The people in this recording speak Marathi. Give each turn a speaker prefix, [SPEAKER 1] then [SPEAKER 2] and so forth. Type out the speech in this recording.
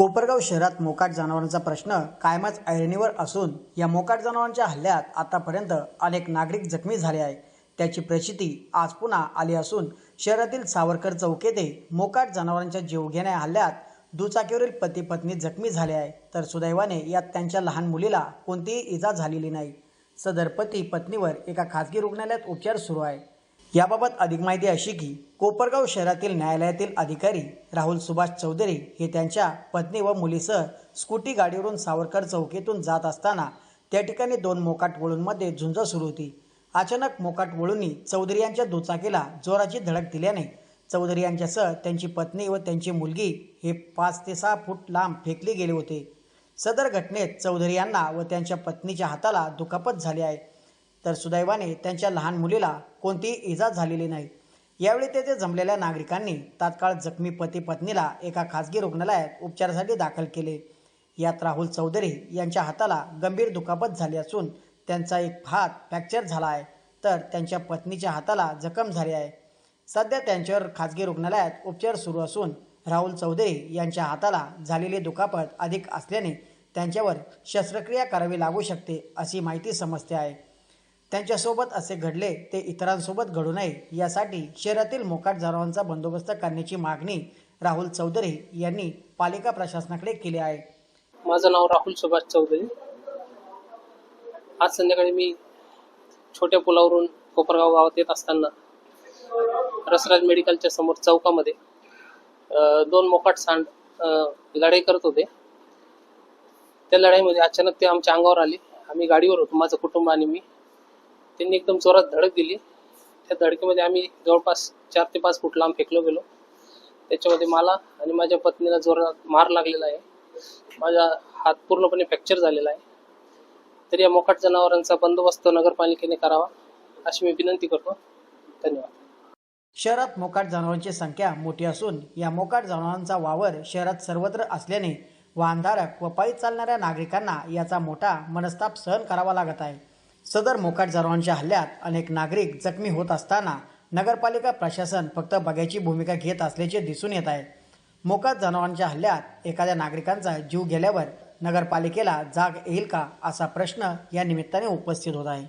[SPEAKER 1] कोपरगाव शहरात मोकाट जनावरांचा प्रश्न कायमच ऐरणीवर असून या मोकाट जनावरांच्या हल्ल्यात आतापर्यंत अनेक नागरिक जखमी झाले आहे त्याची प्रचिती आज पुन्हा आली असून शहरातील सावरकर चौक येथे मोकाट जनावरांच्या जीवघेण्या हल्ल्यात दुचाकीवरील पती पत्नी जखमी झाले आहे तर सुदैवाने यात त्यांच्या लहान मुलीला कोणतीही इजा झालेली नाही. सदर पती पत्नीवर एका खासगी रुग्णालयात उपचार सुरू आहे याबाबत अधिक माहिती अशी की कोपरगाव शहरातील न्यायालयातील अधिकारी राहुल सुभाष चौधरी हे त्यांच्या पत्नी व मुलीसह स्कूटी गाडीवरून सावरकर चौकीतून जात असताना त्या ठिकाणी दोन मोकाट वळूंमध्ये झुंज सुरू होती. अचानक मोकाट वळूंनी चौधरी यांच्या दुचाकीला जोराची धडक दिल्याने चौधरी यांच्यासह त्यांची पत्नी व त्यांची मुलगी हे पाच ते सहा फूट लांब फेकले गेले होते. सदर घटनेत चौधरी यांना व त्यांच्या पत्नीच्या हाताला दुखापत झाली आहे. तर सुदैवाने त्यांच्या लहान मुलीला कोणतीही इजा झालेली नाही. यावेळी तेथे जमलेल्या नागरिकांनी तात्काळ जखमी पती पत्नीला एका खासगी रुग्णालयात उपचारासाठी दाखल केले. यात राहुल चौधरी यांच्या हाताला गंभीर दुखापत झाली असून त्यांचा एक हात फ्रॅक्चर झाला आहे तर त्यांच्या पत्नीच्या हाताला जखम झाली आहे. सध्या त्यांच्यावर खासगी रुग्णालयात उपचार सुरू असून राहुल चौधरी यांच्या हाताला झालेली दुखापत अधिक असल्याने त्यांच्यावर शस्त्रक्रिया करावी लागू शकते अशी माहिती समजते आहे. त्यांच्यासोबत असे घडले ते इतरांसोबत घडू नये यासाठी शहरातील मोकाट जनावरांचा बंदोबस्त करण्याची मागणी राहुल चौधरी यांनी पालिका प्रशासनाकडे केली आहे.
[SPEAKER 2] माझं नाव राहुल सुभाष चौधरी. आज संध्याकाळी मी छोट्या पुलावरून कोपरगाव गावात येत असताना रसराज मेडिकलच्या समोर चौकामध्ये दोन मोकाट सांड लढाई करत होते. त्या लढाईमध्ये अचानक ते आमच्या अंगावर आले. आम्ही गाडीवर होतो माझं कुटुंब आणि मी. त्यांनी एकदम जोरात धडक दिली. त्या धडकेमध्ये आम्ही जवळपास चार ते पाच फूट लांब फेकलो गेलो. त्याच्यामध्ये मला आणि माझ्या पत्नीला जोरात मार लागलेला आहे. माझा हात पूर्णपणे फ्रॅक्चर झालेला आहे. तर या मोकाट जनावरांचा बंदोबस्त नगरपालिकेने करावा अशी मी विनंती करतो. धन्यवाद.
[SPEAKER 1] शहरात मोकाट जनावरांची संख्या मोठी असून या मोकाट जनावरांचा वावर शहरात सर्वत्र असल्याने वाहनधारक व पायी चालणाऱ्या नागरिकांना याचा मोठा मनस्ताप सहन करावा लागत आहे. सदर मोकाट जनावरांच्या हल्ल्यात अनेक नागरिक जखमी होत असताना नगरपालिका प्रशासन फक्त बघायची भूमिका घेत असल्याचे दिसून येत आहे. मोकाट जनावरांच्या हल्ल्यात एखाद्या नागरिकांचा जीव गेल्यावर नगरपालिकेला जाग येईल का असा प्रश्न या निमित्ताने उपस्थित होत आहे.